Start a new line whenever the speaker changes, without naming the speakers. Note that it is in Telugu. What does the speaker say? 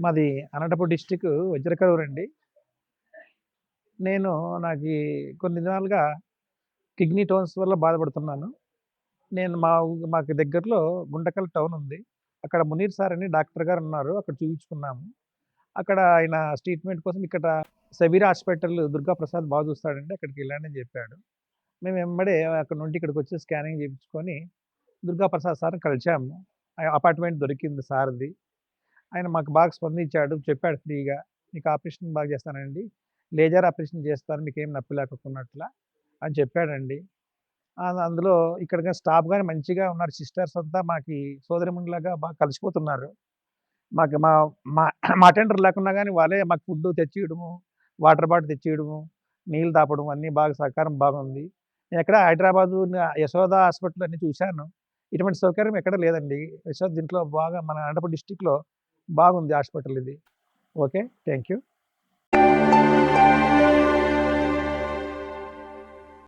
మాది అనంతపురం డిస్టిక్ వజ్రకరూరు అండి. నేను నాకు కొన్ని దినాలుగా కిడ్నీ టోన్స్ వల్ల బాధపడుతున్నాను. నేను మా మాకు దగ్గరలో గుండకల్ టౌన్ ఉంది. అక్కడ మునీర్ సార్ అని డాక్టర్ గారు ఉన్నారు. అక్కడ చూపించుకున్నాము. అక్కడ ఆయన ట్రీట్మెంట్ కోసం ఇక్కడ సబీర్ హాస్పిటల్ దుర్గా ప్రసాద్ బాగా చూస్తాడండి. అక్కడికి వెళ్ళాడని చెప్పాడు. మేము వెంబడే అక్కడ నుండి ఇక్కడికి వచ్చి స్కానింగ్ చేయించుకొని దుర్గా ప్రసాద్ సార్ కలిసాము అపార్ట్మెంట్ దొరికింది సార్ది. ఆయన మాకు బాగా స్పందించాడు చెప్పాడు ఫ్రీగా మీకు ఆపరేషన్ బాగా చేస్తానండి. లేజర్ ఆపరేషన్ చేస్తాను మీకు ఏం నొప్పి లేకపోతున్నట్లా అని చెప్పాడండి. అందులో ఇక్కడ స్టాఫ్ కానీ మంచిగా ఉన్నారు. సిస్టర్స్ అంతా మాకు సోదరిమునిలాగా బాగా కలిసిపోతున్నారు. మాకు మా మా అటెండర్ లేకున్నా కానీ వాళ్ళే మాకు ఫుడ్ తెచ్చియడము వాటర్ బాటిల్ తెచ్చియడము నీళ్ళు తాపడం అన్నీ బాగా సహకారం బాగుంది నేను ఎక్కడ హైదరాబాదు యశోద హాస్పిటల్ అన్నీ చూశాను. ఇటువంటి సౌకర్యం ఎక్కడ లేదండి. యశోద దీంట్లో బాగా మన అనంతపురం డిస్టిక్లో బాగుంది హాస్పిటల్ ఇది. Okay thank you